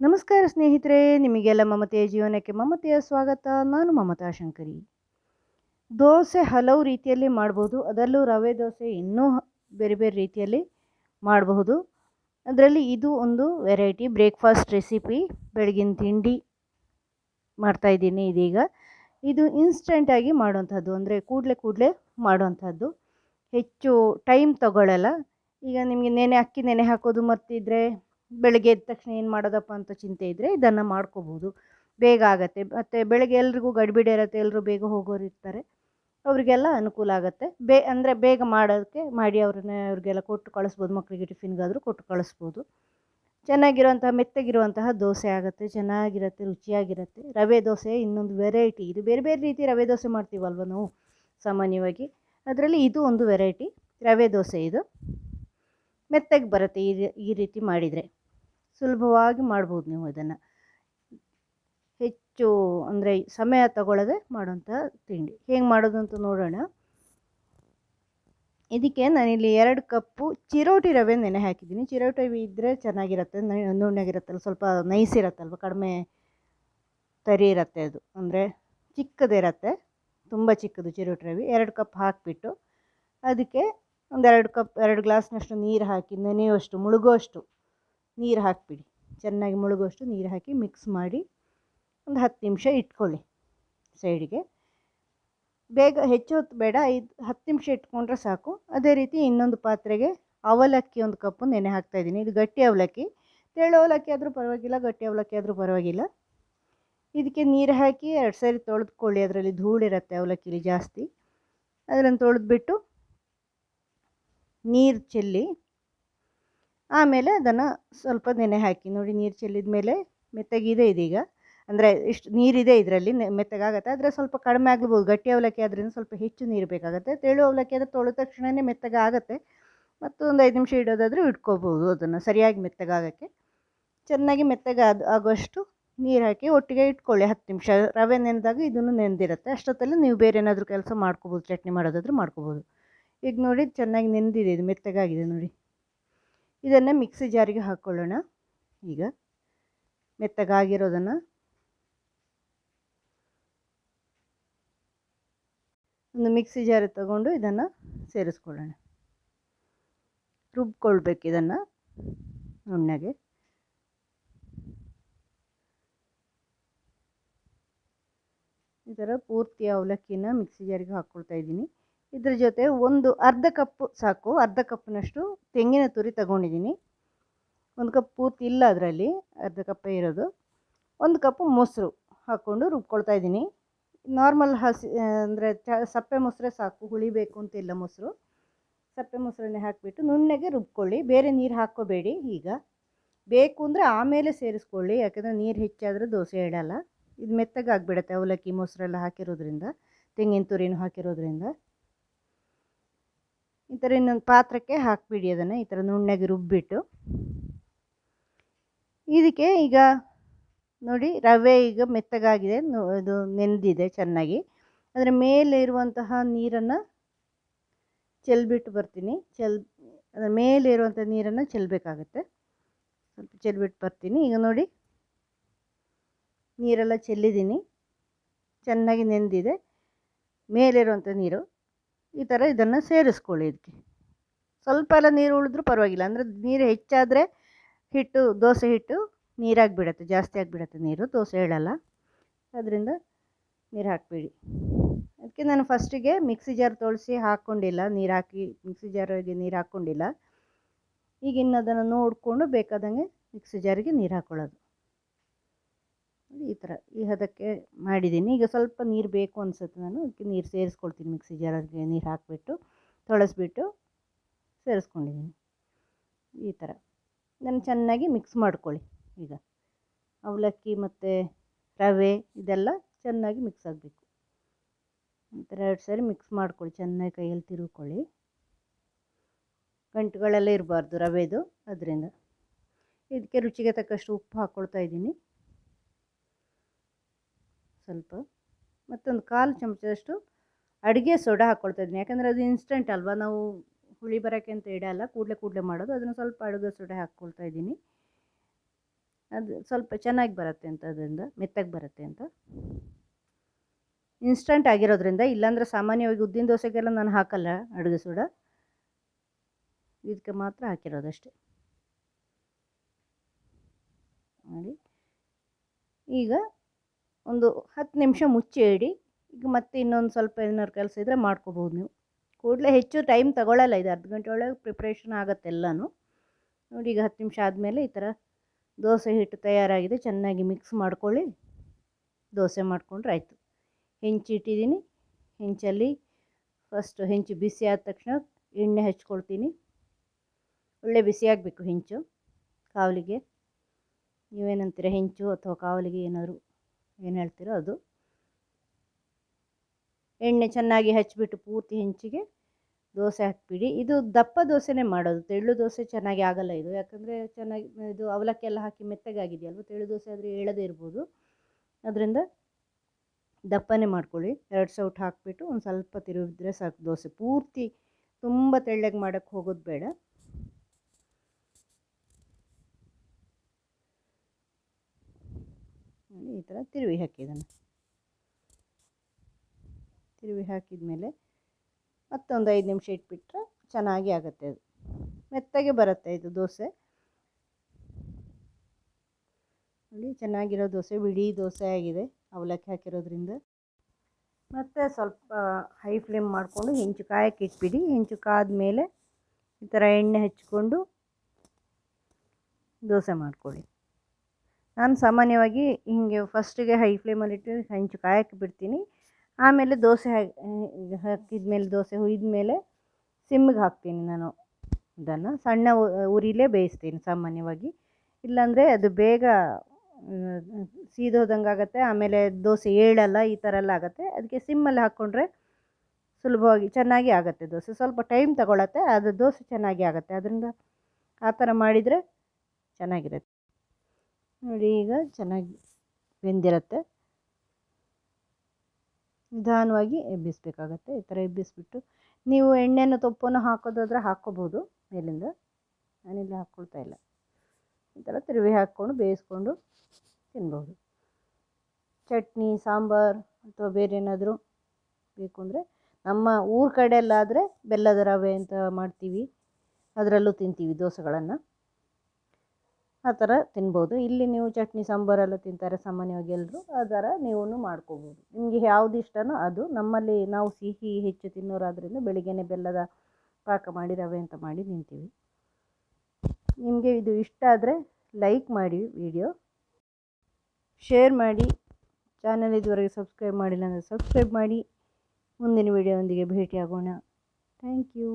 ನಮಸ್ಕಾರ ಸ್ನೇಹಿತರೆ, ನಿಮಗೆಲ್ಲ ಮಮತೆಯ ಜೀವನಕ್ಕೆ ಮಮತೆಯ ಸ್ವಾಗತ. ನಾನು ಮಮತಾ ಶಂಕರಿ. ದೋಸೆ ಹಲವು ರೀತಿಯಲ್ಲಿ ಮಾಡ್ಬೋದು. ಅದರಲ್ಲೂ ರವೆ ದೋಸೆ ಇನ್ನೂ ಬೇರೆ ಬೇರೆ ರೀತಿಯಲ್ಲಿ ಮಾಡಬಹುದು. ಅದರಲ್ಲಿ ಇದು ಒಂದು ವೆರೈಟಿ ಬ್ರೇಕ್ಫಾಸ್ಟ್ ರೆಸಿಪಿ ಬೆಳಗಿನ ತಿಂಡಿ ಮಾಡ್ತಾಯಿದ್ದೀನಿ ಇದೀಗ. ಇದು ಇನ್ಸ್ಟೆಂಟಾಗಿ ಮಾಡುವಂಥದ್ದು. ಅಂದರೆ ಕೂಡಲೇ ಕೂಡಲೇ ಮಾಡುವಂಥದ್ದು. ಹೆಚ್ಚು ಟೈಮ್ ತಗೊಳ್ಳಲ್ಲ ಈಗ ನಿಮಗೆ ನೆನೆ, ಅಕ್ಕಿ ನೆನೆ ಹಾಕೋದು ಮರ್ತಿದ್ರೆ ಬೆಳಗ್ಗೆ ಎದ್ದ ತಕ್ಷಣ ಏನು ಮಾಡೋದಪ್ಪ ಅಂತ ಚಿಂತೆ ಇದ್ದರೆ ಇದನ್ನು ಮಾಡ್ಕೋಬೋದು. ಬೇಗ ಆಗುತ್ತೆ. ಮತ್ತು ಬೆಳಗ್ಗೆ ಎಲ್ರಿಗೂ ಗಡಿಬಿಡಿ ಇರುತ್ತೆ. ಎಲ್ಲರೂ ಬೇಗ ಹೋಗೋರು ಇರ್ತಾರೆ. ಅವರಿಗೆಲ್ಲ ಅನುಕೂಲ ಆಗುತ್ತೆ. ಬೇ, ಅಂದರೆ ಬೇಗ ಮಾಡೋದಕ್ಕೆ ಮಾಡಿ ಅವ್ರನ್ನ ಅವ್ರಿಗೆಲ್ಲ ಕೊಟ್ಟು ಕಳಿಸ್ಬೋದು. ಮಕ್ಕಳಿಗೆ ಟಿಫಿನ್ಗಾದರೂ ಕೊಟ್ಟು ಕಳಿಸ್ಬೋದು. ಚೆನ್ನಾಗಿರುವಂತಹ, ಮೆತ್ತಗಿರುವಂತಹ ದೋಸೆ ಆಗುತ್ತೆ. ಚೆನ್ನಾಗಿರುತ್ತೆ, ರುಚಿಯಾಗಿರುತ್ತೆ. ರವೆ ದೋಸೆ, ಇನ್ನೊಂದು ವೆರೈಟಿ ಇದು ಬೇರೆ ಬೇರೆ ರೀತಿ ರವೆ ದೋಸೆ ಮಾಡ್ತೀವಲ್ವ ನಾವು ಸಾಮಾನ್ಯವಾಗಿ. ಅದರಲ್ಲಿ ಇದು ಒಂದು ವೆರೈಟಿ ರವೆ ದೋಸೆ ಇದು. ಮೆತ್ತಗೆ ಬರುತ್ತೆ ಈ ಈ ರೀತಿ ಮಾಡಿದರೆ. ಸುಲಭವಾಗಿ ಮಾಡ್ಬೋದು ನೀವು ಇದನ್ನು. ಹೆಚ್ಚು ಅಂದರೆ ಸಮಯ ತಗೊಳ್ಳದೆ ಮಾಡುವಂಥ ತಿಂಡಿ. ಹೇಗೆ ಮಾಡೋದು ಅಂತ ನೋಡೋಣ. ಇದಕ್ಕೆ ನಾನಿಲ್ಲಿ ಎರಡು ಕಪ್ಪು ಚಿರೋಟಿ ರವೆ ನೆನೆ ಹಾಕಿದ್ದೀನಿ. ಚಿರೋಟಿ ರವೆ ಇದ್ದರೆ ಚೆನ್ನಾಗಿರುತ್ತೆ. ನುಣ್ಣಗಿರುತ್ತಲ್ಲ ಸ್ವಲ್ಪ ನೈಸ್ ಇರುತ್ತಲ್ವ ಕಡಿಮೆ ತರಿ ಇರುತ್ತೆ ಅದು. ಅಂದರೆ ಚಿಕ್ಕದಿರತ್ತೆ, ತುಂಬ ಚಿಕ್ಕದು ಚಿರೋಟಿ ರವೆ. ಎರಡು ಕಪ್ ಹಾಕಿಬಿಟ್ಟು ಅದಕ್ಕೆ ಒಂದೆರಡು ಕಪ್, ಎರಡು ಗ್ಲಾಸ್ನಷ್ಟು ನೀರು ಹಾಕಿ ನೆನೆಯುವಷ್ಟು, ಮುಳುಗುವಷ್ಟು ನೀರು ಹಾಕಿಬಿಡಿ. ಚೆನ್ನಾಗಿ ಮುಳುಗುವಷ್ಟು ನೀರು ಹಾಕಿ ಮಿಕ್ಸ್ ಮಾಡಿ ಒಂದು ಹತ್ತು ನಿಮಿಷ ಇಟ್ಕೊಳ್ಳಿ ಸೈಡಿಗೆ. ಬೇಗ ಹೆಚ್ಚು ಹೊತ್ತು ಬೇಡ, ಐದು, ಹತ್ತು ನಿಮಿಷ ಇಟ್ಕೊಂಡ್ರೆ ಸಾಕು. ಅದೇ ರೀತಿ ಇನ್ನೊಂದು ಪಾತ್ರೆಗೆ ಅವಲಕ್ಕಿ ಒಂದು ಕಪ್ಪು ನೆನೆ ಹಾಕ್ತಾ ಇದ್ದೀನಿ. ಇದು ಗಟ್ಟಿ ಅವಲಕ್ಕಿ. ತೆಳು ಅವಲಕ್ಕಿ ಆದರೂ ಪರವಾಗಿಲ್ಲ, ಗಟ್ಟಿ ಅವಲಕ್ಕಿ ಆದರೂ ಪರವಾಗಿಲ್ಲ. ಇದಕ್ಕೆ ನೀರು ಹಾಕಿ ಎರಡು ಸಾರಿ ತೊಳೆದುಕೊಳ್ಳಿ. ಅದರಲ್ಲಿ ಧೂಳಿರುತ್ತೆ ಅವಲಕ್ಕಿಲಿ ಜಾಸ್ತಿ. ಅದನ್ನು ತೊಳೆದ್ಬಿಟ್ಟು ನೀರು ಚೆಲ್ಲಿ ಆಮೇಲೆ ಅದನ್ನು ಸ್ವಲ್ಪ ನೆನೆ ಹಾಕಿ, ನೋಡಿ ನೀರು ಚೆಲ್ಲಿದ ಮೇಲೆ ಮೆತ್ತಗಿದೆ ಇದೀಗ. ಅಂದರೆ ಇಷ್ಟು ನೀರಿದೆ ಇದರಲ್ಲಿ ಮೆತ್ತಗಾಗತ್ತೆ. ಆದರೆ ಸ್ವಲ್ಪ ಕಡಿಮೆ ಆಗ್ಬೋದು. ಗಟ್ಟಿ ಅವಲಕ್ಕಿ ಆದ್ರಿಂದ ಸ್ವಲ್ಪ ಹೆಚ್ಚು ನೀರು ಬೇಕಾಗುತ್ತೆ. ತೆಳು ಅವಲಕ್ಕಿ ಆದರೆ ತೊಳೆದ ತಕ್ಷಣವೇ ಮೆತ್ತಗಾಗತ್ತೆ. ಮತ್ತು ಒಂದು ಐದು ನಿಮಿಷ ಇಡೋದಾದರೂ ಇಟ್ಕೋಬೋದು ಅದನ್ನು ಸರಿಯಾಗಿ ಮೆತ್ತಗಾಗೋಕ್ಕೆ. ಚೆನ್ನಾಗಿ ಮೆತ್ತಗಾದ, ಆಗುವಷ್ಟು ನೀರು ಹಾಕಿ ಒಟ್ಟಿಗೆ ಇಟ್ಕೊಳ್ಳಿ ಹತ್ತು ನಿಮಿಷ. ರವೆ ನೆನೆದಾಗ ಇದನ್ನು ನೆನೆದಿರುತ್ತೆ. ಅಷ್ಟೊತ್ತಲ್ಲಿ ನೀವು ಬೇರೆ ಏನಾದರೂ ಕೆಲಸ ಮಾಡ್ಕೋಬೋದು, ಚಟ್ನಿ ಮಾಡೋದಾದರೂ ಮಾಡ್ಕೋಬೋದು. ಈಗ ನೋಡಿ ಚೆನ್ನಾಗಿ ನೆನೆದಿದೆ, ಇದು ಮೆತ್ತಗಾಗಿದೆ ನೋಡಿ. ಇದನ್ನು ಮಿಕ್ಸಿ ಜಾರಿಗೆ ಹಾಕ್ಕೊಳ್ಳೋಣ ಈಗ ಮೆತ್ತಗಾಗಿರೋದನ್ನು ಒಂದು ಮಿಕ್ಸಿ ಜಾರ್ ತಗೊಂಡು ಇದನ್ನು ಸೇರಿಸ್ಕೊಳ್ಳೋಣ. ರುಬ್ಕೊಳ್ಬೇಕು ಇದನ್ನು ನುಣ್ಣಗೆ. ಈ ಥರ ಪೂರ್ತಿ ಅವಲಕ್ಕಿನ ಮಿಕ್ಸಿ ಜಾರಿಗೆ ಹಾಕ್ಕೊಳ್ತಾ ಇದ್ದೀನಿ. ಇದ್ರ ಜೊತೆ ಒಂದು ಅರ್ಧ ಕಪ್ ಸಾಕು, ಅರ್ಧ ಕಪ್ನಷ್ಟು ತೆಂಗಿನ ತುರಿ ತಗೊಂಡಿದ್ದೀನಿ. ಒಂದು ಕಪ್ ಪೂರ್ತಿ ಇಲ್ಲ ಅದರಲ್ಲಿ, ಅರ್ಧ ಕಪ್ಪೇ ಇರೋದು. ಒಂದು ಕಪ್ ಮೊಸರು ಹಾಕ್ಕೊಂಡು ರುಬ್ಕೊಳ್ತಾ ಇದ್ದೀನಿ. ನಾರ್ಮಲ್ ಹಸಿ ಅಂದರೆ ಚ, ಸಪ್ಪೆ ಮೊಸರೇ ಸಾಕು, ಹುಳಿಬೇಕು ಅಂತಿಲ್ಲ ಮೊಸರು. ಸಪ್ಪೆ ಮೊಸರನ್ನೇ ಹಾಕಿಬಿಟ್ಟು ನುಣ್ಣಗೆ ರುಬ್ಕೊಳ್ಳಿ. ಬೇರೆ ನೀರು ಹಾಕ್ಕೋಬೇಡಿ ಈಗ. ಬೇಕು ಅಂದರೆ ಆಮೇಲೆ ಸೇರಿಸ್ಕೊಳ್ಳಿ, ಯಾಕಂದರೆ ನೀರು ಹೆಚ್ಚಾದರೆ ದೋಸೆ ಇಡಲ್ಲ. ಇದು ಮೆತ್ತಗಾಗ್ಬಿಡುತ್ತೆ ಅವಲಕ್ಕಿ ಮೊಸರೆಲ್ಲ ಹಾಕಿರೋದ್ರಿಂದ, ತೆಂಗಿನ ತುರಿನೂ ಹಾಕಿರೋದ್ರಿಂದ. ಈ ಥರ ಇನ್ನೊಂದು ಪಾತ್ರಕ್ಕೆ ಹಾಕಿಬಿಡಿ ಅದನ್ನು, ಈ ಥರ ನುಣ್ಣಗೆ ರುಬ್ಬಿಟ್ಟು. ಇದಕ್ಕೆ ಈಗ ನೋಡಿ ರವೆ ಈಗ ಮೆತ್ತಗಾಗಿದೆ ಇದು ನೆಂದಿದೆ ಚೆನ್ನಾಗಿ. ಅದರ ಮೇಲೆ ಇರುವಂತಹ ನೀರನ್ನು ಚೆಲ್ಬಿಟ್ಟು ಬರ್ತೀನಿ. ಚೆಲ್, ಅದರ ಮೇಲೆ ಇರುವಂಥ ನೀರನ್ನು ಚೆಲ್ಲಬೇಕಾಗತ್ತೆ ಸ್ವಲ್ಪ ಚೆಲ್ಬಿಟ್ಟು ಬರ್ತೀನಿ. ಈಗ ನೋಡಿ ನೀರೆಲ್ಲ ಚೆಲ್ಲಿದ್ದೀನಿ. ಚೆನ್ನಾಗಿ ನೆಂದಿದೆ. ಮೇಲಿರುವಂಥ ನೀರು. ಈ ಥರ ಇದನ್ನು ಸೇರಿಸ್ಕೊಳ್ಳಿ ಇದಕ್ಕೆ ಸ್ವಲ್ಪ ಎಲ್ಲ ನೀರು ಉಳಿದ್ರೂ ಪರವಾಗಿಲ್ಲ, ಅಂದರೆ ನೀರು ಹೆಚ್ಚಾದರೆ ಹಿಟ್ಟು, ದೋಸೆ ಹಿಟ್ಟು ನೀರಾಗಿಬಿಡತ್ತೆ, ಜಾಸ್ತಿ ಆಗಿಬಿಡತ್ತೆ ನೀರು, ದೋಸೆ ಹೇಳಲ್ಲ. ಅದರಿಂದ ನೀರು ಹಾಕಬೇಡಿ. ಅದಕ್ಕೆ ನಾನು ಫಸ್ಟಿಗೆ ಮಿಕ್ಸಿ ಜಾರ್ ತೊಳಸಿ ಹಾಕ್ಕೊಂಡಿಲ್ಲ ನೀರು ಹಾಕಿ ಮಿಕ್ಸಿ ಜಾರಿಗೆ ನೀರು ಹಾಕ್ಕೊಂಡಿಲ್ಲ ಈಗ ನೋಡಿಕೊಂಡು ಬೇಕಾದಂಗೆ ಮಿಕ್ಸಿ ಜಾರಿಗೆ ನೀರು ಹಾಕ್ಕೊಳ್ಳೋದು ಈ ಥರ ಈ ಹದಕ್ಕೆ ಮಾಡಿದ್ದೀನಿ. ಈಗ ಸ್ವಲ್ಪ ನೀರು ಬೇಕು ಅನಿಸುತ್ತೆ ನಾನು. ಅದಕ್ಕೆ ನೀರು ಸೇರಿಸ್ಕೊಳ್ತೀನಿ ಮಿಕ್ಸಿ ಜಾರಿಗೆ ನೀರು ಹಾಕಿಬಿಟ್ಟು ತೊಳಸ್ಬಿಟ್ಟು ಸೇರಿಸ್ಕೊಂಡಿದ್ದೀನಿ. ಈ ಥರ. ನಾನು ಚೆನ್ನಾಗಿ ಮಿಕ್ಸ್ ಮಾಡ್ಕೊಳ್ಳಿ ಈಗ. ಅವಲಕ್ಕಿ ಮತ್ತು ರವೆ ಇದೆಲ್ಲ ಚೆನ್ನಾಗಿ ಮಿಕ್ಸ್ ಆಗಬೇಕು. ಈ ಥರ ಎರಡು ಸಾರಿ ಮಿಕ್ಸ್ ಮಾಡ್ಕೊಳ್ಳಿ. ಚೆನ್ನಾಗಿ ಕೈಯಲ್ಲಿ ತಿರುಗ್ಕೊಳ್ಳಿ. ಗಂಟುಗಳೆಲ್ಲ ಇರಬಾರ್ದು ರವೆದು. ಅದರಿಂದ ಇದಕ್ಕೆ ರುಚಿಗೆ ತಕ್ಕಷ್ಟು ಉಪ್ಪು ಹಾಕ್ಕೊಳ್ತಾ ಇದ್ದೀನಿ. ಸ್ವಲ್ಪ ಮತ್ತೊಂದು ಕಾಲು ಚಮಚದಷ್ಟು ಅಡುಗೆ ಸೋಡಾ ಹಾಕ್ಕೊಳ್ತಾ ಇದ್ದೀನಿ. ಯಾಕಂದರೆ ಅದು ಇನ್ಸ್ಟೆಂಟ್ ಅಲ್ವಾ? ನಾವು ಹುಳಿ ಬರೋಕ್ಕೆ ಅಂತ ಇಡಲ್ಲ ಕೂಡಲೇ ಕೂಡಲೇ ಮಾಡೋದು. ಅದನ್ನು ಸ್ವಲ್ಪ ಅಡುಗೆ ಸೋಡಾ ಹಾಕ್ಕೊಳ್ತಾ ಇದ್ದೀನಿ. ಅದು ಸ್ವಲ್ಪ ಚೆನ್ನಾಗಿ ಬರುತ್ತೆ ಅಂತ ಅದರಿಂದ, ಮೆತ್ತಗೆ ಬರುತ್ತೆ ಅಂತ. ಇನ್ಸ್ಟಂಟ್ ಆಗಿರೋದ್ರಿಂದ, ಇಲ್ಲಾಂದರೆ ಸಾಮಾನ್ಯವಾಗಿ ಉದ್ದಿನ ದೋಸೆಗೆಲ್ಲ ನಾನು ಹಾಕಲ್ಲ ಅಡುಗೆ ಸೋಡ. ಇದಕ್ಕೆ ಮಾತ್ರ ಹಾಕಿರೋದಷ್ಟೇ ನೋಡಿ. ಈಗ ಒಂದು ಹತ್ತು ನಿಮಿಷ ಮುಚ್ಚಿ ಇಡಿ ಈಗ ಮತ್ತೆ ಇನ್ನೊಂದು ಸ್ವಲ್ಪ ಏನಾದ್ರು ಕೆಲಸ ಇದ್ದರೆ ಮಾಡ್ಕೋಬೋದು ನೀವು. ಕೂಡಲೇ ಹೆಚ್ಚು ಟೈಮ್ ತಗೊಳ್ಳಲ್ಲ ಇದು ಅರ್ಧ ಗಂಟೆ ಒಳಗೆ ಪ್ರಿಪ್ರೇಷನ್ ಆಗುತ್ತೆ ಎಲ್ಲನೂ. ನೋಡಿ ಈಗ ಹತ್ತು ನಿಮಿಷ ಆದಮೇಲೆ ಈ ಥರ ದೋಸೆ ಹಿಟ್ಟು ತಯಾರಾಗಿದೆ. ಚೆನ್ನಾಗಿ ಮಿಕ್ಸ್ ಮಾಡ್ಕೊಳ್ಳಿ. ದೋಸೆ ಮಾಡಿಕೊಂಡ್ರೆ ಆಯಿತು. ಹೆಂಚು ಇಟ್ಟಿದ್ದೀನಿ. ಹೆಂಚಲ್ಲಿ ಫಸ್ಟು ಹೆಂಚು ಬಿಸಿ ಆದ ತಕ್ಷಣ ಎಣ್ಣೆ ಹಚ್ಕೊಳ್ತೀನಿ. ಒಳ್ಳೆ ಬಿಸಿಯಾಗಬೇಕು ಹೆಂಚು. ಕಾವಲಿಗೆ. ನೀವೇನಂತೀರ ಹೆಂಚು ಅಥವಾ ಕಾವಲಿಗೆ ಏನಾದರೂ ಏನು ಹೇಳ್ತೀರೋ ಅದು. ಎಣ್ಣೆ ಚೆನ್ನಾಗಿ ಹಚ್ಚಿಬಿಟ್ಟು ಪೂರ್ತಿ ಹೆಂಚಿಗೆ ದೋಸೆ ಹಾಕ್ಬಿಡಿ. ಇದು ದಪ್ಪ ದೋಸೆನೇ ಮಾಡೋದು. ತೆಳ್ಳು ದೋಸೆ ಚೆನ್ನಾಗಿ ಆಗಲ್ಲ ಇದು. ಯಾಕಂದರೆ ಚೆನ್ನಾಗಿ ಇದು ಅವಲಕ್ಕಿ ಎಲ್ಲ ಹಾಕಿ ಮೆತ್ತಗಾಗಿದೆಯಲ್ವ? ತೆಳ್ಳು ದೋಸೆ ಆದರೆ ಹೇಳದೇ ಇರ್ಬೋದು. ಅದರಿಂದ ದಪ್ಪನೇ ಮಾಡ್ಕೊಳ್ಳಿ. ಎರಡು ಸೌಟ್ ಹಾಕಿಬಿಟ್ಟು ಒಂದು ಸ್ವಲ್ಪ ತಿರುವಿದ್ರೆ ಸಾಕು ದೋಸೆ. ಪೂರ್ತಿ ತುಂಬ ತೆಳ್ಳಗೆ ಮಾಡೋಕ್ಕೆ ಹೋಗೋದು ಬೇಡ. ಈ ಥರ ತಿರುವಿ ಹಾಕಿದ್ದಾನೆ. ತಿರುವಿ ಹಾಕಿದ ಮೇಲೆ ಮತ್ತೊಂದು ಐದು ನಿಮಿಷ ಇಟ್ಬಿಟ್ರೆ ಚೆನ್ನಾಗಿ ಆಗುತ್ತೆ ಅದು. ಮೆತ್ತಗೆ ಬರುತ್ತೆ ಇದು ದೋಸೆ. ನೋಡಿ, ಚೆನ್ನಾಗಿರೋ ದೋಸೆ ಬಿಡಿ ದೋಸೆ ಆಗಿದೆ ಅವಲಕ್ಕಿ ಹಾಕಿರೋದ್ರಿಂದ. ಮತ್ತು ಸ್ವಲ್ಪ ಹೈ ಫ್ಲೇಮ್ ಮಾಡಿಕೊಂಡು ಹೆಂಚು ಕಾಯಕ್ಕೆ ಇಟ್ಬಿಡಿ. ಹೆಂಚು ಕಾದ್ಮೇಲೆ ಈ ಥರ ಎಣ್ಣೆ ಹಚ್ಕೊಂಡು ದೋಸೆ ಮಾಡ್ಕೊಳ್ಳಿ. ನಾನು ಸಾಮಾನ್ಯವಾಗಿ ಹಿಂಗೆ ಫಸ್ಟಿಗೆ ಹೈ ಫ್ಲೇಮಲ್ಲಿಟ್ಟು ಹೆಂಚು ಕಾಯಕ್ಕೆ ಬಿಡ್ತೀನಿ. ಆಮೇಲೆ ದೋಸೆ ಹಾಕಿದ ಮೇಲೆ ದೋಸೆ ಹುಯ್ದ ಮೇಲೆ ಸಿಮ್ಮಿಗೆ ಹಾಕ್ತೀನಿ ನಾನು. ಇದನ್ನು ಸಣ್ಣ ಉರಿಲೇ ಬೇಯಿಸ್ತೀನಿ ಸಾಮಾನ್ಯವಾಗಿ. ಇಲ್ಲಾಂದರೆ ಅದು ಬೇಗ ಸೀದೋದಂಗೆ ಆಗುತ್ತೆ. ಆಮೇಲೆ ದೋಸೆ ಏಳಲ್ಲ, ಈ ಥರ ಎಲ್ಲ ಆಗುತ್ತೆ. ಅದಕ್ಕೆ ಸಿಮ್ಮಲ್ಲಿ ಹಾಕ್ಕೊಂಡ್ರೆ ಸುಲಭವಾಗಿ ಚೆನ್ನಾಗಿ ಆಗುತ್ತೆ ದೋಸೆ. ಸ್ವಲ್ಪ ಟೈಮ್ ತಗೊಳತ್ತೆ, ಅದು ದೋಸೆ ಚೆನ್ನಾಗಿ ಆಗುತ್ತೆ. ಅದರಿಂದ ಆ ಥರ ಮಾಡಿದರೆ ಚೆನ್ನಾಗಿರುತ್ತೆ. ನೋಡಿ ಈಗ ಚೆನ್ನಾಗಿ ಬೆಂದಿರುತ್ತೆ. ನಿಧಾನವಾಗಿ ಎಬ್ಬಿಸಬೇಕಾಗತ್ತೆ. ಈ ಥರ ಎಬ್ಬಿಸ್ಬಿಟ್ಟು ನೀವು ಎಣ್ಣೆನ ತುಪ್ಪನ ಹಾಕೋದಾದ್ರೆ ಹಾಕ್ಕೋಬೋದು ಮೇಲಿಂದ. ನಾನಿಲ್ಲಿ ಹಾಕ್ಕೊಳ್ತಾ ಇಲ್ಲ. ಈ ಥರ ತಿರುವಿ ಹಾಕ್ಕೊಂಡು ಬೇಯಿಸ್ಕೊಂಡು ತಿನ್ಬೋದು. ಚಟ್ನಿ, ಸಾಂಬಾರು ಅಥವಾ ಬೇರೆ ಏನಾದರೂ ಬೇಕು ಅಂದರೆ ನಮ್ಮ ಊರ ಕಡೆಯಲ್ಲಾದರೆ ಬೆಲ್ಲದ ರವೆ ಅಂತ ಮಾಡ್ತೀವಿ. ಅದರಲ್ಲೂ ತಿಂತೀವಿ ದೋಸೆಗಳನ್ನು. ಆ ಥರ ತಿನ್ಬೋದು. ಇಲ್ಲಿ ನೀವು ಚಟ್ನಿ ಸಾಂಬಾರೆಲ್ಲ ತಿಂತಾರೆ ಸಾಮಾನ್ಯವಾಗಿ ಎಲ್ಲರೂ ಆ ಥರ ನೀವು ಮಾಡ್ಕೋಬೋದು. ನಿಮಗೆ ಯಾವ್ದು ಇಷ್ಟನೋ ಅದು. ನಮ್ಮಲ್ಲಿ ನಾವು ಸಿಹಿ ಹೆಚ್ಚು ತಿನ್ನೋರಾದ್ರಿಂದ ಬೆಳಿಗ್ಗೆನೆ ಬೆಲ್ಲದ ಪಾಕ ಮಾಡಿ, ರವೆ ಅಂತ ಮಾಡಿ ತಿಂತೀವಿ. ನಿಮಗೆ ಇದು ಇಷ್ಟ ಆದರೆ ಲೈಕ್ ಮಾಡಿ ವಿಡಿಯೋ. ಶೇರ್ ಮಾಡಿ. ಚಾನಲ್ ಇದುವರೆಗೆ ಸಬ್ಸ್ಕ್ರೈಬ್ ಮಾಡಿಲ್ಲ ಅಂದರೆ ಸಬ್ಸ್ಕ್ರೈಬ್ ಮಾಡಿ. ಮುಂದಿನ ವಿಡಿಯೋದೊಂದಿಗೆ ಭೇಟಿಯಾಗೋಣ. Thank you.